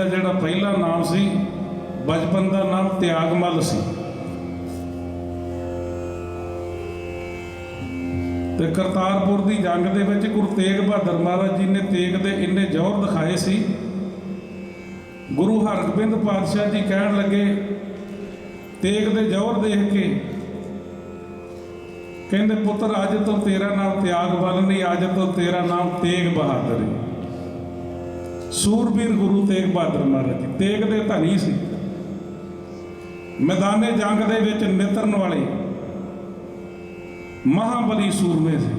ਦਾ ਜਿਹੜਾ ਪਹਿਲਾ ਨਾਮ ਸੀ, ਬਚਪਨ ਦਾ ਨਾਮ ਤਿਆਗਮਲ ਸੀ। ਤੇ ਕਰਤਾਰਪੁਰ ਦੀ ਜੰਗ ਦੇ ਵਿੱਚ ਗੁਰੂ ਤੇਗ ਬਹਾਦਰ ਮਹਾਰਾਜ ਜੀ ਨੇ ਤੇਗ ਦੇ ਇੰਨੇ ਜ਼ੋਰ ਦਿਖਾਏ ਸੀ। ਗੁਰੂ ਹਰਗੋਬਿੰਦ ਪਾਤਸ਼ਾਹ ਜੀ ਕਹਿਣ ਲੱਗੇ, ਤੇਗ ਦੇ ਜ਼ੋਰ ਦੇਖ ਕੇ ਕਹਿੰਦੇ, ਪੁੱਤਰ, ਅੱਜ ਤੋਂ ਤੇਰਾ ਨਾਮ ਤਿਆਗ ਤਿਆਗਮਲ ਨਹੀਂ, ਅੱਜ ਤੋਂ ਤੇਰਾ ਨਾਮ ਤੇਗ ਬਹਾਦਰ ਹੈ ਸੂਰਬੀਰ ਗੁਰੂ ਤੇਗ ਬਹਾਦਰ ਮਹਾਰਾਜ ਤੇਗ ਦੇ ਧਨੀ ਸੀ। ਮੈਦਾਨੇ ਜੰਗ ਦੇ ਵਿੱਚ ਨਿਤਰਨ ਵਾਲੇ ਮਹਾਬਲੀ ਸੂਰਮੇ ਸੀ।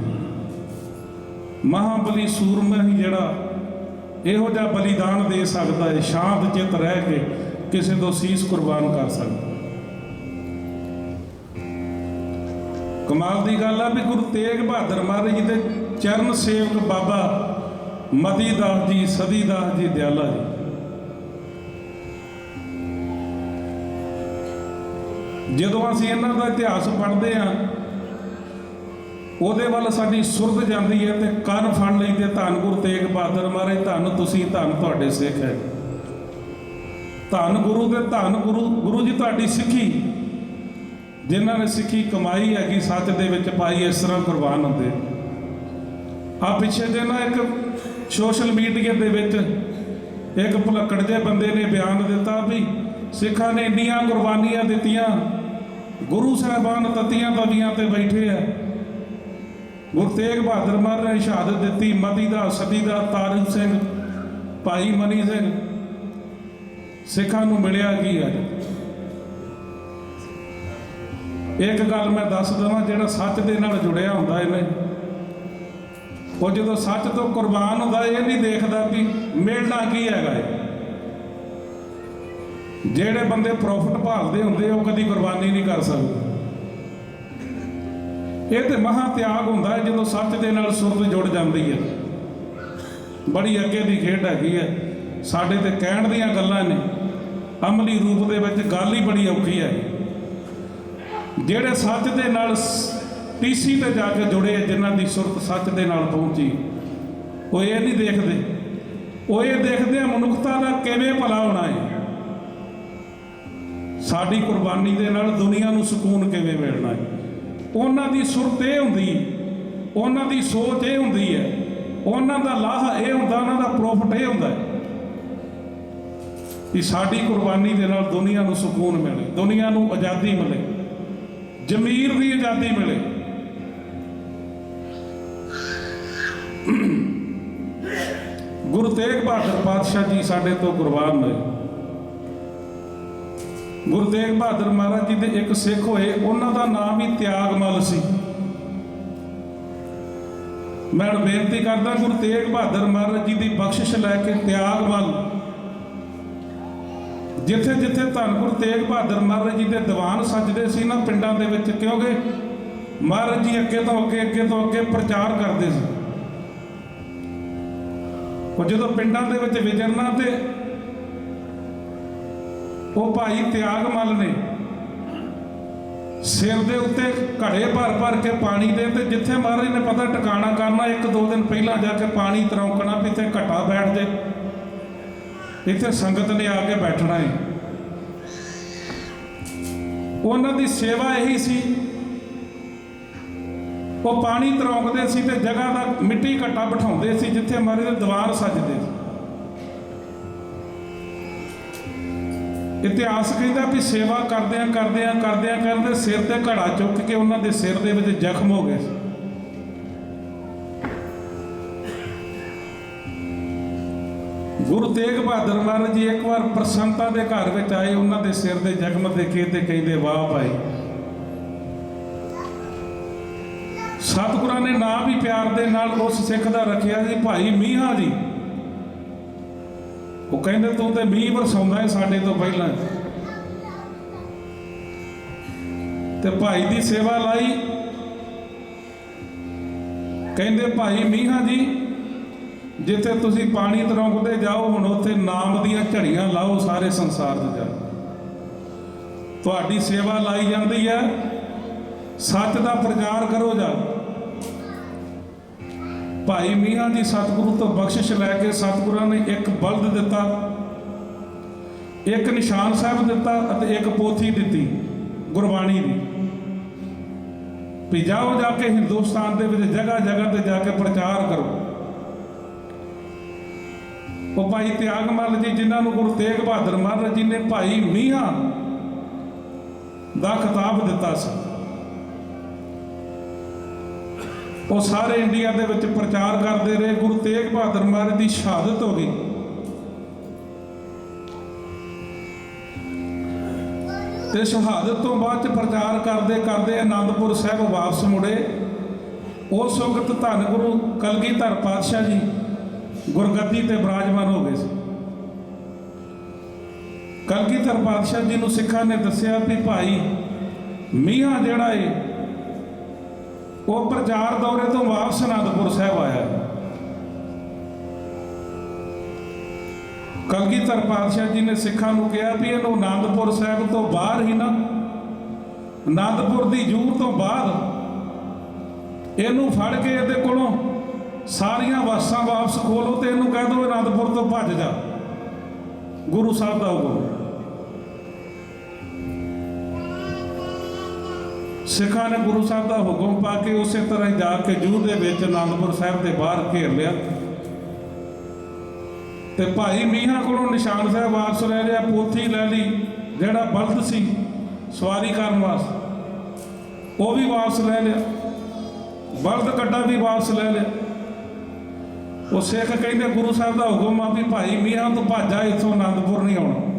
ਮਹਾਬਲੀ ਸੂਰਮਾ ਹੀ ਜਿਹੜਾ ਇਹੋ ਜਿਹਾ ਬਲੀਦਾਨ ਦੇ ਸਕਦਾ ਹੈ, ਸ਼ਾਂਤ ਚਿੱਤ ਰਹਿ ਕੇ ਕਿਸੇ ਤੋਂ ਸੀਸ ਕੁਰਬਾਨ ਕਰ ਸਕਦਾ। ਕਮਾਲ ਦੀ ਗੱਲ ਆ ਵੀ ਗੁਰੂ ਤੇਗ ਬਹਾਦਰ ਮਹਾਰਾਜ ਜੀ ਦੇ ਚਰਨ ਸੇਵਕ ਬਾਬਾ ਮਤੀ ਦਾਸ ਜੀ ਸਦੀ ਦਾਸ ਜੀ, ਦਿਆਲਾ ਜੀ। ਜਦੋਂ ਅਸੀਂ ਇਹਨਾਂ ਦਾ ਇਤਿਹਾਸ ਪੜ੍ਹਦੇ ਆ ਉਹਦੇ ਵੱਲ ਸਾਡੀ ਸੁਰਤ ਜਾਂਦੀ ਹੈ ਤੇ ਕੰਨ ਫੜ ਲਈ ਤੇ ਧੰਨ ਗੁਰੂ ਤੇਗ ਬਹਾਦਰ ਮਹਾਰਾਜ, ਧੰਨ ਤੁਸੀਂ, ਧੰਨ ਤੁਹਾਡੇ ਸਿੱਖ ਹੈ। ਧੰਨ ਗੁਰੂ ਤੇ ਧੰਨ ਗੁਰੂ ਗੁਰੂ ਜੀ ਤੁਹਾਡੀ ਸਿੱਖੀ। ਜਿਨ੍ਹਾਂ ਨੇ ਸਿੱਖੀ ਕਮਾਈ ਹੈਗੀ, ਸੱਚ ਦੇ ਵਿੱਚ ਪਾਈ ਇਸ ਤਰ੍ਹਾਂ ਕੁਰਬਾਨ ਹੁੰਦੇ। ਆ ਪਿੱਛੇ ਜੇ ਨਾ ਇੱਕ ਸੋਸ਼ਲ ਮੀਡੀਆ ਦੇ ਵਿੱਚ ਇੱਕ ਭੁਲੱਕੜ ਜਿਹੇ ਬੰਦੇ ਨੇ ਬਿਆਨ ਦਿੱਤਾ ਵੀ ਸਿੱਖਾਂ ਨੇ ਇੰਨੀਆਂ ਕੁਰਬਾਨੀਆਂ ਦਿੱਤੀਆਂ, ਗੁਰੂ ਸਾਹਿਬਾਨ ਤਤੀਆਂ ਤਵੀਆਂ ਤੇ ਬੈਠੇ ਆ। ਗੁਰੂ ਤੇਗ ਬਹਾਦਰ ਮਹਾਰਾਜ ਨੇ ਸ਼ਹਾਦਤ ਦਿੱਤੀ, ਮਤੀ ਦਾ ਸਦੀ ਦਾ, ਤਾਰਿਕ ਸਿੰਘ, ਭਾਈ ਮਨੀ ਸਿੰਘ। ਸਿੱਖਾਂ ਨੂੰ ਮਿਲਿਆ ਕੀ ਹੈ ਇੱਕ ਗੱਲ ਮੈਂ ਦੱਸ ਦਵਾਂ, ਜਿਹੜਾ ਸੱਚ ਦੇ ਨਾਲ ਜੁੜਿਆ ਹੁੰਦਾ ਇਹਨੇ ਉਹ ਜਦੋਂ ਸੱਚ ਤੋਂ ਕੁਰਬਾਨ ਹੁੰਦਾ, ਇਹ ਨਹੀਂ ਦੇਖਦਾ ਵੀ ਮਿਲਣਾ ਕੀ ਹੈਗਾ ਜਿਹੜੇ ਬੰਦੇ ਪ੍ਰੋਫਿਟ ਭਾਲਦੇ ਹੁੰਦੇ, ਉਹ ਕਦੀ ਕੁਰਬਾਨੀ ਨਹੀਂ ਕਰ ਸਕਦੇ। ਇਹ ਤੇ ਮਹਾ ਤਿਆਗ ਹੁੰਦਾ ਹੈ, ਜਦੋਂ ਸੱਚ ਦੇ ਨਾਲ ਸੁਰਤ ਜੁੜ ਜਾਂਦੀ ਹੈ। ਬੜੀ ਅੱਗੇ ਦੀ ਖੇਡ ਹੈਗੀ ਹੈ। ਸਾਡੇ ਤੇ ਕਹਿਣ ਦੀਆਂ ਗੱਲਾਂ ਨੇ। ਅਮਲੀ ਰੂਪ ਦੇ ਵਿੱਚ ਗੱਲ ਹੀ ਬੜੀ ਔਖੀ ਹੈ। ਜਿਹੜੇ ਸੱਚ ਦੇ ਨਾਲ ਟੀਸੀ ਤੇ ਜਾ ਕੇ ਜੁੜੇ ਆ, ਜਿਨ੍ਹਾਂ ਦੀ ਸੁਰਤ ਸੱਚ ਦੇ ਨਾਲ ਪਹੁੰਚੀ। ਉਹ ਇਹ ਨਹੀਂ ਦੇਖਦੇ। ਉਹ ਇਹ ਦੇਖਦੇ ਆ ਮਨੁੱਖਤਾ ਦਾ ਕਿਵੇਂ ਭਲਾ ਹੋਣਾ ਹੈ ਸਾਡੀ ਕੁਰਬਾਨੀ ਦੇ ਨਾਲ ਦੁਨੀਆ ਨੂੰ ਸਕੂਨ ਕਿਵੇਂ ਮਿਲਣਾ ਹੈ ਉਹਨਾਂ ਦੀ ਸੁਰਤ ਇਹ ਹੁੰਦੀ ਉਹਨਾਂ ਦੀ ਸੋਚ ਇਹ ਹੁੰਦੀ ਹੈ ਉਹਨਾਂ ਦਾ ਲਾਹਾ ਇਹ ਹੁੰਦਾ ਉਹਨਾਂ ਦਾ ਪ੍ਰੋਫਿਟ ਇਹ ਹੁੰਦਾ ਹੈ ਕਿ ਸਾਡੀ ਕੁਰਬਾਨੀ ਦੇ ਨਾਲ ਦੁਨੀਆ ਨੂੰ ਸਕੂਨ ਮਿਲੇ ਦੁਨੀਆ ਨੂੰ ਆਜ਼ਾਦੀ ਮਿਲੇ ਜ਼ਮੀਰ ਦੀ ਆਜ਼ਾਦੀ ਮਿਲੇ। ਗੁਰੂ ਤੇਗ ਬਹਾਦਰ ਪਾਤਸ਼ਾਹ ਜੀ ਸਾਡੇ ਤੋਂ ਗੁਰਬਾਨ ਹੋਏ। ਗੁਰੂ ਤੇਗ ਬਹਾਦਰ ਮਹਾਰਾਜ ਜੀ ਦੇ ਇੱਕ ਸਿੱਖ ਹੋਏ, ਉਹਨਾਂ ਦਾ ਨਾਮ ਹੀ ਤਿਆਗਮਲ ਸੀ। ਮੈਂ ਬੇਨਤੀ ਕਰਦਾ, ਗੁਰੂ ਤੇਗ ਬਹਾਦਰ ਮਹਾਰਾਜ ਜੀ ਦੀ ਬਖਸ਼ਿਸ਼ ਲੈ ਕੇ ਤਿਆਗਮਲ। ਜਿੱਥੇ ਜਿੱਥੇ ਧੰਨ ਗੁਰੂ ਤੇਗ ਬਹਾਦਰ ਮਹਾਰਾਜ ਜੀ ਦੇ ਦੀਵਾਨ ਸੱਜਦੇ ਸੀ ਨਾ ਪਿੰਡਾਂ ਦੇ ਵਿੱਚ, ਕਿਉਂਕਿ ਮਹਾਰਾਜ ਜੀ ਅੱਗੇ ਤੋਂ ਅੱਗੇ ਅੱਗੇ ਤੋਂ ਅੱਗੇ ਪ੍ਰਚਾਰ ਕਰਦੇ ਸੀ। ਉਹ ਜਦੋਂ ਪਿੰਡਾਂ ਦੇ ਵਿੱਚ ਵਿਚਰਨਾ ਤੇ ਉਹ ਭਾਈ ਤਿਆਗਮਲ ਨੇ ਸਿਰ ਦੇ ਉੱਤੇ ਘੜੇ ਭਰ ਭਰ ਕੇ ਪਾਣੀ ਦੇ ਤੇ ਜਿੱਥੇ ਮਹਾਰਾਜ ਨੇ ਪਤਾ ਟਿਕਾਣਾ ਕਰਨਾ, ਇੱਕ ਦੋ ਦਿਨ ਪਹਿਲਾਂ ਜਾ ਕੇ ਪਾਣੀ ਤਰੌਂਕਣਾ ਵੀ ਇੱਥੇ ਘਟਾ ਬੈਠ ਜੇ। ਇੱਥੇ ਸੰਗਤ ਨੇ ਆ ਕੇ ਬੈਠਣਾ ਹੈ ਉਹਨਾਂ ਦੀ ਸੇਵਾ ਇਹੀ ਸੀ ਉਹ ਪਾਣੀ ਤਰੌਂਕਦੇ ਸੀ ਤੇ ਜਗ੍ਹਾ ਦਾ ਮਿੱਟੀ ਘੱਟਾ ਬਿਠਾਉਂਦੇ ਸੀ ਜਿੱਥੇ ਮਹਾਰਾਜ ਦੇ ਦੀਵਾਰ ਸਜਦੇ ਸੀ। ਇਤਿਹਾਸ ਕਹਿੰਦਾ ਵੀ ਸੇਵਾ ਕਰਦਿਆਂ ਕਰਦਿਆਂ ਕਰਦਿਆਂ ਕਰਦੇ ਸਿਰ ਤੇ ਘੜਾ ਚੁੱਕ ਕੇ ਉਹਨਾਂ ਦੇ ਸਿਰ ਦੇ ਵਿੱਚ ਜ਼ਖਮ ਹੋ ਗਏ ਸੀ। ਗੁਰੂ ਤੇਗ ਬਹਾਦਰ ਮਹਾਰਾਜ ਜੀ ਇੱਕ ਵਾਰ ਪ੍ਰਸੰਤਾ ਦੇ ਘਰ ਵਿੱਚ ਆਏ, ਉਹਨਾਂ ਦੇ ਸਿਰ ਦੇ ਜ਼ਖਮ ਦੇਖੇ ਤੇ ਕਹਿੰਦੇ, ਵਾਹ ਭਾਈ। ਸਤਿਗੁਰਾਂ ਨੇ ਨਾਮ ਵੀ ਪਿਆਰ ਦੇ ਨਾਲ ਉਸ ਸਿੱਖ ਦਾ ਰੱਖਿਆ ਜੀ ਭਾਈ ਮੀਹਾ ਜੀ। ਉਹ ਕਹਿੰਦੇ ਤੂੰ ਤੇ ਮੀਂਹ ਵਰਸਾਉਂਦਾ ਹੈ ਸਾਡੇ ਤੋਂ ਪਹਿਲਾਂ। ਤੇ ਭਾਈ ਦੀ ਸੇਵਾ ਲਾਈ। ਕਹਿੰਦੇ ਭਾਈ ਮੀਹਾ ਜੀ, ਜਿੱਥੇ ਤੁਸੀਂ ਪਾਣੀ ਤਰੋਂਕਦੇ ਜਾਓ, ਹੁਣ ਉੱਥੇ ਨਾਮ ਦੀਆਂ ਝੜੀਆਂ ਲਾਓ, ਸਾਰੇ ਸੰਸਾਰ 'ਚ ਜਾ। ਤੁਹਾਡੀ ਸੇਵਾ ਲਾਈ ਜਾਂਦੀ ਹੈ ਸੱਚ ਦਾ ਪ੍ਰਚਾਰ ਕਰੋ ਜਾ ਭਾਈ ਮੀਆਂ ਜੀ ਸਤਿਗੁਰੂ ਤੋਂ ਬਖਸ਼ਿਸ਼ ਲੈ ਕੇ ਸਤਿਗੁਰਾਂ ਨੇ ਇੱਕ ਬਲਦ ਦਿੱਤਾ, ਇੱਕ ਨਿਸ਼ਾਨ ਸਾਹਿਬ ਦਿੱਤਾ ਅਤੇ ਇੱਕ ਪੋਥੀ ਦਿੱਤੀ, ਗੁਰਬਾਣੀ ਦੀ। ਵੀ ਜਾਓ ਜਾ ਕੇ ਹਿੰਦੁਸਤਾਨ ਦੇ ਵਿੱਚ ਜਗ੍ਹਾ ਜਗ੍ਹਾ ਤੇ ਜਾ ਕੇ ਪ੍ਰਚਾਰ ਕਰੋ। ਉਹ ਭਾਈ ਤਿਆਗਮਲ ਜੀ ਜਿਨ੍ਹਾਂ ਨੂੰ ਗੁਰੂ ਤੇਗ ਬਹਾਦਰ ਮਹਾਰਾਜ ਜੀ ਨੇ ਭਾਈ ਮੀਆਂ ਦਾ ਖਿਤਾਬ ਦਿੱਤਾ ਸੀ। ਉਹ ਸਾਰੇ ਇੰਡੀਆ ਦੇ ਵਿੱਚ ਪ੍ਰਚਾਰ ਕਰਦੇ ਰਹੇ। ਗੁਰੂ ਤੇਗ ਬਹਾਦਰ ਮਹਾਰਾਜ ਦੀ ਸ਼ਹਾਦਤ ਹੋ ਗਈ। ਤੇ ਸ਼ਹਾਦਤ ਤੋਂ ਬਾਅਦ ਚ ਪ੍ਰਚਾਰ ਕਰਦੇ ਕਰਦੇ ਆਨੰਦਪੁਰ ਸਾਹਿਬ ਵਾਪਸ ਮੁੜੇ। ਉਸ ਵਕਤ ਧੰਨ ਗੁਰੂ ਕਲਗੀਧਰ ਪਾਤਸ਼ਾਹ ਜੀ ਗੁਰਗੱਦੀ ਤੇ ਬਿਰਾਜਮਾਨ ਹੋ ਗਏ ਸੀ। ਕਲਗੀਧਰ ਪਾਤਸ਼ਾਹ ਜੀ ਨੂੰ ਸਿੱਖਾਂ ਨੇ ਦੱਸਿਆ ਵੀ ਭਾਈ ਮੀਆਂ ਜਿਹੜਾ ਏ ਉਹ ਪ੍ਰਚਾਰ ਦੌਰੇ ਤੋਂ ਵਾਪਸ ਅਨੰਦਪੁਰ ਸਾਹਿਬ ਆਇਆ। ਕਲਗੀਧਰ ਪਾਤਸ਼ਾਹ ਜੀ ਨੇ ਸਿੱਖਾਂ ਨੂੰ ਕਿਹਾ ਵੀ ਇਹਨੂੰ ਅਨੰਦਪੁਰ ਸਾਹਿਬ ਤੋਂ ਬਾਹਰ ਹੀ ਨਾ, ਅਨੰਦਪੁਰ ਦੀ ਜੂਰ ਤੋਂ ਬਾਅਦ ਇਹਨੂੰ ਫੜ ਕੇ ਇਹਦੇ ਕੋਲੋਂ ਸਾਰੀਆਂ ਵਾਸਾਂ ਵਾਪਸ ਖੋਲੋ ਤੇ ਇਹਨੂੰ ਕਹਿ ਦਿਓ ਅਨੰਦਪੁਰ ਤੋਂ ਭੱਜ ਜਾ। ਗੁਰੂ ਸਾਹਿਬ ਦਾ ਹੁਕਮ। ਸਿੱਖਾਂ ਨੇ ਗੁਰੂ ਸਾਹਿਬ ਦਾ ਹੁਕਮ ਪਾ ਕੇ ਉਸੇ ਤਰ੍ਹਾਂ ਹੀ ਜਾ ਕੇ ਜੂਹ ਦੇ ਵਿੱਚ ਆਨੰਦਪੁਰ ਸਾਹਿਬ ਦੇ ਬਾਹਰ ਘੇਰ ਲਿਆ। ਤੇ ਭਾਈ ਮੀਆਂ ਕੋਲੋਂ ਨਿਸ਼ਾਨ ਸਾਹਿਬ ਵਾਪਸ ਲੈ ਲਿਆ, ਪੋਥੀ ਲੈ ਲਈ, ਜਿਹੜਾ ਬਲਦ ਸੀ, ਸਵਾਰੀ ਕਰਨ ਵਾਸਤੇ, ਉਹ ਵੀ ਵਾਪਸ ਲੈ ਲਿਆ। ਬਲਦ ਕੱਟਾ ਵੀ ਵਾਪਸ ਲੈ ਲਿਆ। ਉਹ ਸਿੱਖ ਕਹਿੰਦੇ ਗੁਰੂ ਸਾਹਿਬ ਦਾ ਹੁਕਮ ਆ ਵੀ ਭਾਈ ਮੀਆਂ ਤੋਂ ਭਾਜਾ ਇੱਥੋਂ ਆਨੰਦਪੁਰ ਨਹੀਂ ਆਉਣਾ।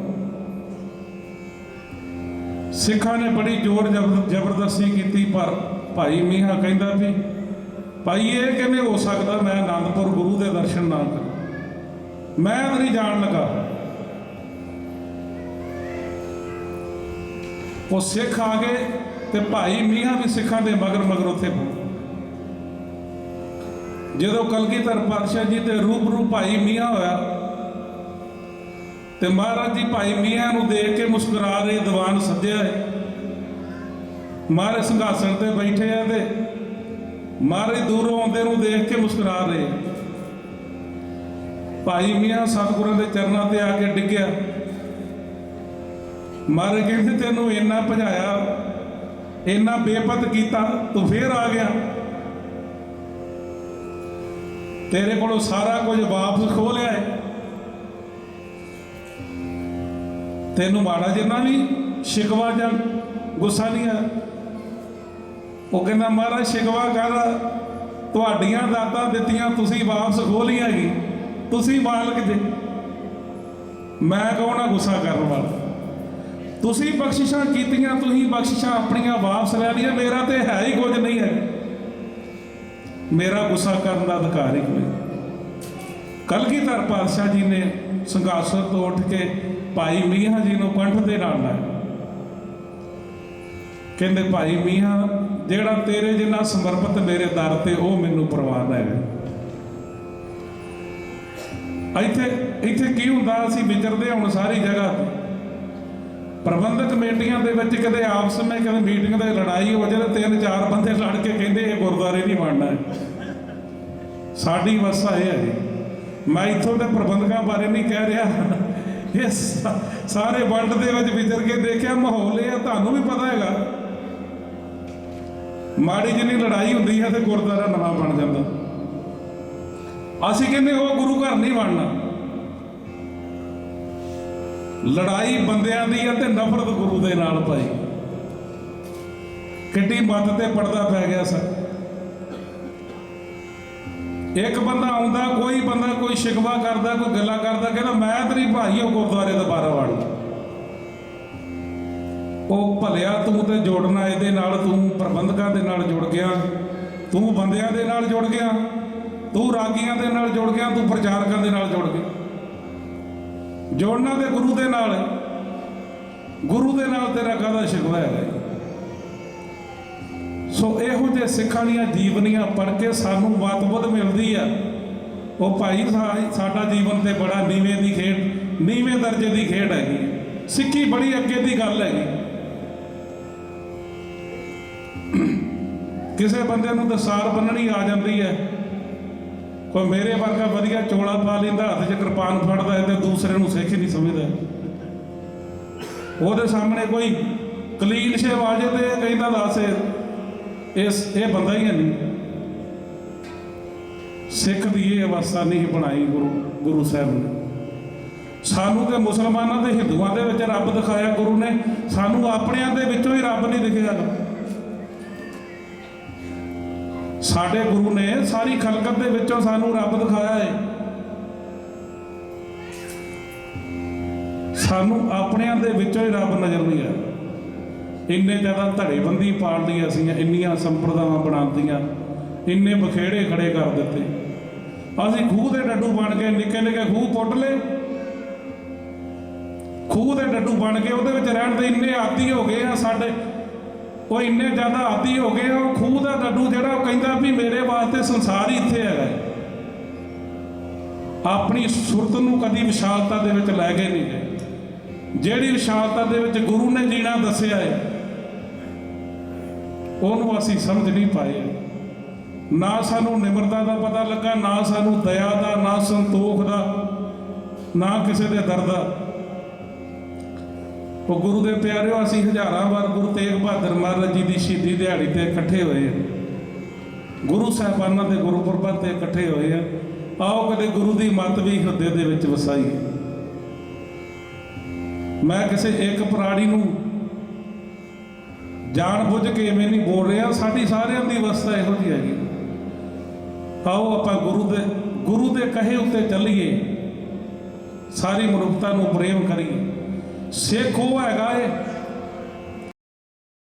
ਸਿੱਖਾਂ ਨੇ ਬੜੀ ਜ਼ੋਰ ਜ਼ਬਰ- ਜ਼ਬਰਦਸਤੀ ਕੀਤੀ, ਪਰ ਭਾਈ ਮੀਆਂ ਕਹਿੰਦਾ ਵੀ, ਭਾਈ ਇਹ ਕਿਵੇਂ ਹੋ ਸਕਦਾ ਮੈਂ ਆਨੰਦਪੁਰ ਗੁਰੂ ਦੇ ਦਰਸ਼ਨ ਨਾ ਕਰਾਂ? ਮੈਂ ਤਾਂ ਜਾਣ ਲੱਗਾ। ਉਹ ਸਿੱਖ ਆ ਗਏ ਤੇ ਭਾਈ ਮੀਆਂ ਵੀ ਸਿੱਖਾਂ ਦੇ ਮਗਰ ਮਗਰ ਉੱਥੇ ਪਹੁੰਚੇ ਜਦੋਂ ਕਲਗੀਧਰ ਪਾਤਸ਼ਾਹ ਜੀ ਤੇ ਰੂਬਰੂ ਭਾਈ ਮੀਆਂ ਹੋਇਆ ਤੇ ਮਹਾਰਾਜ ਜੀ ਭਾਈ ਮੀਆਂ ਨੂੰ ਦੇਖ ਕੇ ਮੁਸਕਰਾ ਰਹੇ, ਦੀਵਾਨ ਸੱਜਿਆ ਹੈ। ਮਹਾਰਾਜ ਸਿੰਘਾਸਣ ਤੇ ਬੈਠੇ ਆ ਤੇ ਮਹਾਰਾਜ ਦੂਰੋਂ ਆਉਂਦੇ ਨੂੰ ਦੇਖ ਕੇ ਮੁਸਕਰਾ ਰਹੇ। ਭਾਈ ਮੀਆਂ ਸਤਿਗੁਰਾਂ ਦੇ ਚਰਨਾਂ ਤੇ ਆ ਕੇ ਡਿੱਗਿਆ। ਮਹਾਰਾਜ ਕਹਿੰਦੇ, ਤੈਨੂੰ ਇੰਨਾ ਭਜਾਇਆ, ਇੰਨਾ ਬੇਪਤ ਕੀਤਾ, ਤੂੰ ਫੇਰ ਆ ਗਿਆ। ਤੇਰੇ ਕੋਲੋਂ ਸਾਰਾ ਕੁਝ ਵਾਪਸ ਖੋ ਲਿਆ ਹੈ। ਤੈਨੂੰ ਮਾੜਾ ਜਿੰਨਾ ਵੀ ਸ਼ਿਕਵਾ ਜਾਂ ਗੁੱਸਾ ਨਹੀਂ ਆ, ਉਹ ਕਹਿੰਦਾ, ਮਹਾਰਾਜ, ਸ਼ਿਕਵਾ ਕਰ। ਤੁਹਾਡੀਆਂ ਦਾਤਾਂ ਦਿੱਤੀਆਂ, ਤੁਸੀਂ ਵਾਪਸ ਖੋ ਲਈਆਂ ਹੈਗੀ। ਤੁਸੀਂ ਮਾਲਕ ਜੇ। ਮੈਂ ਕੌਣ ਗੁੱਸਾ ਕਰਨ ਵਾਲਾ? ਤੁਸੀਂ ਬਖਸ਼ਿਸ਼ਾਂ ਕੀਤੀਆਂ, ਤੁਸੀਂ ਬਖਸ਼ਿਸ਼ਾਂ ਆਪਣੀਆਂ ਵਾਪਸ ਲੈ ਲਈਆਂ। ਮੇਰਾ ਤੇ ਹੈ ਹੀ ਕੁਝ ਨਹੀਂ ਹੈ। ਮੇਰਾ ਗੁੱਸਾ ਕਰਨ ਦਾ ਅਧਿਕਾਰ ਹੀ ਕੋਈ ਕਲਗੀਧਰ ਪਾਤਸ਼ਾਹ ਜੀ ਨੇ ਸਿੰਘਾਸਨ ਤੋਂ ਉੱਠ ਕੇ ਭਾਈ ਮੀਆਂ ਜੀ ਨੂੰ ਕੰਠ ਦੇ ਨਾਲ ਲਾਇਆ। ਕਹਿੰਦੇ, ਭਾਈ ਮੀਆਂ ਜਿਹੜਾ ਤੇਰੇ ਜਿੰਨਾ ਸਮਰਪਿਤ ਮੇਰੇ ਦਰ ਤੇ ਉਹ ਮੈਨੂੰ ਪ੍ਰਵਾਨ ਹੈ ਇੱਥੇ ਇੱਥੇ ਕੀ ਹੁੰਦਾ, ਅਸੀਂ ਵਿਚਰਦੇ ਹੁਣ ਸਾਰੀ ਜਗ੍ਹਾ ਤੇ। ਪ੍ਰਬੰਧਕ ਕਮੇਟੀਆਂ ਦੇ ਵਿੱਚ ਕਦੇ ਆਪਸ ਵਿੱਚ, ਕਦੇ ਮੀਟਿੰਗ ਤੇ ਲੜਾਈ ਹੋ ਜਾਵੇ, ਤਿੰਨ ਚਾਰ ਬੰਦੇ ਲੜ ਕੇ ਕਹਿੰਦੇ, ਇਹ ਗੁਰਦੁਆਰੇ ਨਹੀਂ ਬਣਨਾ ਸਾਡੀ ਵਸਾ ਇਹ ਹੈ ਜੀ। ਮੈਂ ਇੱਥੋਂ ਦੇ ਪ੍ਰਬੰਧਕਾਂ ਬਾਰੇ ਨਹੀਂ ਕਹਿ ਰਿਹਾ। ਇਹ ਸਾਰੇ ਵਰਲਡ ਦੇ ਵਿੱਚ ਵਿਚਰ ਕੇ ਦੇਖਿਆ, ਮਾਹੌਲ ਇਹ ਆ, ਤੁਹਾਨੂੰ ਵੀ ਪਤਾ ਹੈਗਾ। ਮਾੜੀ ਜਿੰਨੀ ਲੜਾਈ ਹੁੰਦੀ ਹੈ ਤੇ ਗੁਰਦੁਆਰਾ ਨਵਾਂ ਬਣ ਜਾਂਦਾ। ਅਸੀਂ ਕਹਿੰਦੇ ਉਹ ਗੁਰੂ ਘਰ ਨਹੀਂ ਬਣਨਾ। ਲੜਾਈ ਬੰਦਿਆਂ ਦੀ ਹੈ ਤੇ ਨਫ਼ਰਤ ਗੁਰੂ ਦੇ ਨਾਲ ਪਾਈ ਕਿੱਡੀ ਮੱਤ ਤੇ ਪੜਦਾ ਪੈ ਗਿਆ ਸਰ ਇੱਕ ਬੰਦਾ ਆਉਂਦਾ, ਕੋਈ ਬੰਦਾ ਕੋਈ ਸ਼ਿਕਵਾ ਕਰਦਾ, ਕੋਈ ਗੱਲਾਂ ਕਰਦਾ, ਕਹਿੰਦਾ, ਮੈਂ ਤੇਰੀ ਭਾਈ ਉਹ ਗੁਰਦੁਆਰੇ ਦੁਬਾਰਾ ਵੜ ਉਹ ਭਲਿਆ, ਤੂੰ ਤੇ ਜੋੜਨਾ ਇਹਦੇ ਨਾਲ, ਤੂੰ ਪ੍ਰਬੰਧਕਾਂ ਦੇ ਨਾਲ ਜੁੜ ਗਿਆ, ਤੂੰ ਬੰਦਿਆਂ ਦੇ ਨਾਲ ਜੁੜ ਗਿਆ, ਤੂੰ ਰਾਗੀਆਂ ਦੇ ਨਾਲ ਜੁੜ ਗਿਆ, ਤੂੰ ਪ੍ਰਚਾਰਕਾਂ ਦੇ ਨਾਲ ਜੁੜ ਗਿਆ। ਜੋੜਨਾ ਤੇ ਗੁਰੂ ਦੇ ਨਾਲ, ਗੁਰੂ ਦੇ ਨਾਲ ਤੇਰਾ ਕਾਹਦਾ ਸ਼ਿਕਵਾ ਹੈ ਸੋ ਇਹੋ ਜਿਹੇ ਸਿੱਖਾਂ ਦੀਆਂ ਜੀਵਨੀਆਂ ਪੜ੍ਹ ਕੇ ਸਾਨੂੰ ਮਤਬੁੱਧ ਮਿਲਦੀ ਆ। ਉਹ ਭਾਈ ਸਾਡਾ ਜੀਵਨ ਤੇ ਬੜਾ ਨੀਵੇਂ ਦੀ ਖੇਡ, ਨੀਵੇਂ ਦਰਜੇ ਦੀ ਖੇਡ ਹੈਗੀ ਸਿੱਖੀ ਬੜੀ ਅੱਗੇ ਦੀ ਗੱਲ ਹੈਗੀ। ਕਿਸੇ ਬੰਦੇ ਨੂੰ ਦਸਾਰ ਬੰਨਣੀ ਆ ਜਾਂਦੀ ਹੈ। ਕੋਈ ਮੇਰੇ ਵਰਗਾ ਵਧੀਆ ਚੋਲਾ ਪਾ ਲੈਂਦਾ, ਹੱਥ 'ਚ ਕਿਰਪਾਨ ਫੜਦਾ ਹੈ ਤੇ ਦੂਸਰੇ ਨੂੰ ਸਿੱਖ ਨਹੀਂ ਸਮਝਦਾ। ਉਹਦੇ ਸਾਹਮਣੇ ਕੋਈ ਕਲੀਨ ਸ਼ੇਵਾਜ਼ੇ ਤੇ ਕਹਿੰਦਾ, ਦੱਸ ਇਸ, ਇਹ ਬੰਦਾ ਹੀ ਹੈ ਨਹੀਂ। ਸਿੱਖ ਦੀ ਇਹ ਅਵਸਥਾ ਨਹੀਂ ਬਣਾਈ ਗੁਰੂ ਗੁਰੂ ਸਾਹਿਬ ਨੇ। ਸਾਨੂੰ ਤੇ ਮੁਸਲਮਾਨਾਂ ਦੇ ਹਿੰਦੂਆਂ ਦੇ ਵਿੱਚ ਰੱਬ ਦਿਖਾਇਆ ਗੁਰੂ ਨੇ। ਸਾਨੂੰ ਆਪਣਿਆਂ ਦੇ ਵਿੱਚੋਂ ਹੀ ਰੱਬ ਨਹੀਂ ਦਿਖਿਆ ਸਾਡੇ ਗੁਰੂ ਨੇ ਸਾਰੀ ਖਲਕਤ ਦੇ ਵਿੱਚੋਂ ਸਾਨੂੰ ਰੱਬ ਦਿਖਾਇਆ ਹੈ। ਸਾਨੂੰ ਆਪਣਿਆਂ ਦੇ ਵਿੱਚੋਂ ਹੀ ਰੱਬ ਨਜ਼ਰ ਨਹੀਂ ਆਇਆ। ਇੰਨੇ ਜ਼ਿਆਦਾ ਧੜੇਬੰਦੀ ਪਾਲਦੀਆਂ ਅਸੀਂ ਇੰਨੀਆਂ ਸੰਪਰਦਾਵਾਂ ਬਣਾਉਂਦੀਆਂ, ਇੰਨੇ ਬਖੇੜੇ ਖੜੇ ਕਰ ਦਿੱਤੇ। ਅਸੀਂ ਖੂਹ ਦੇ ਡੱਡੂ ਬਣ ਕੇ ਨਿੱਕੇ ਨਿੱਕੇ ਖੂਹ ਪੁੱਟ ਲਏ। ਖੂਹ ਦੇ ਡੱਡੂ ਬਣ ਕੇ ਉਹਦੇ ਵਿੱਚ ਰਹਿਣ ਦੇ ਇੰਨੇ ਆਦੀ ਹੋ ਗਏ ਆ ਸਾਡੇ, ਉਹ ਇੰਨੇ ਜ਼ਿਆਦਾ ਆਦੀ ਹੋ ਗਏ ਆ, ਉਹ ਖੂਹ ਦਾ ਡੱਡੂ ਜਿਹੜਾ ਉਹ ਕਹਿੰਦਾ ਵੀ ਮੇਰੇ ਵਾਸਤੇ ਸੰਸਾਰ ਹੀ ਇੱਥੇ ਹੈਗਾ ਆਪਣੀ ਸੁਰਤ ਨੂੰ ਕਦੀ ਵਿਸ਼ਾਲਤਾ ਦੇ ਵਿੱਚ ਲੈ ਕੇ ਨਹੀਂ ਗਏ। ਜਿਹੜੀ ਵਿਸ਼ਾਲਤਾ ਦੇ ਵਿੱਚ ਗੁਰੂ ਨੇ ਜੀਣਾ ਦੱਸਿਆ ਹੈ ਉਹਨੂੰ ਅਸੀਂ ਸਮਝ ਨਹੀਂ ਪਾਏ। ਨਾ ਸਾਨੂੰ ਨਿਮਰਤਾ ਦਾ ਪਤਾ ਲੱਗਾ, ਨਾ ਸਾਨੂੰ ਦਇਆ ਦਾ, ਨਾ ਸੰਤੋਖ ਦਾ, ਨਾ ਕਿਸੇ ਦੇ ਦਰ ਦਾ। ਉਹ ਗੁਰੂ ਦੇ ਪਿਆਰਿਓ, ਅਸੀਂ ਹਜ਼ਾਰਾਂ ਵਾਰ ਗੁਰੂ ਤੇਗ ਬਹਾਦਰ ਮਹਾਰਾਜ ਜੀ ਦੀ ਸ਼ਹੀਦੀ ਦਿਹਾੜੀ ਤੇ ਇਕੱਠੇ ਹੋਏ ਹਾਂ। ਗੁਰੂ ਸਾਹਿਬਾਨਾਂ ਦੇ ਗੁਰਪੁਰਬਾਂ ਤੇ ਇਕੱਠੇ ਹੋਏ ਆ ਆਓ ਕਦੇ ਗੁਰੂ ਦੀ ਮੱਤ ਵੀ ਹਿਰਦੇ ਦੇ ਵਿੱਚ ਵਸਾਈਏ। ਮੈਂ ਕਿਸੇ ਇੱਕ ਪ੍ਰਾਣੀ ਨੂੰ ਜਾਣ ਬੁੱਝ ਕੇ ਐਵੇਂ ਨਹੀਂ ਬੋਲ ਰਿਹਾ, ਸਾਡੀ ਸਾਰਿਆਂ ਦੀ ਅਵਸਥਾ ਇਹੋ ਜਿਹੀ ਹੈਗੀ। ਆਓ ਆਪਾਂ ਗੁਰੂ ਦੇ ਗੁਰੂ ਦੇ ਕਹੇ ਉੱਤੇ ਚੱਲੀਏ। ਸਾਰੀ ਮਨੁੱਖਤਾ ਨੂੰ ਪ੍ਰੇਮ ਕਰੀਏ। ਸਿੱਖ ਉਹ ਹੈਗਾ ਏ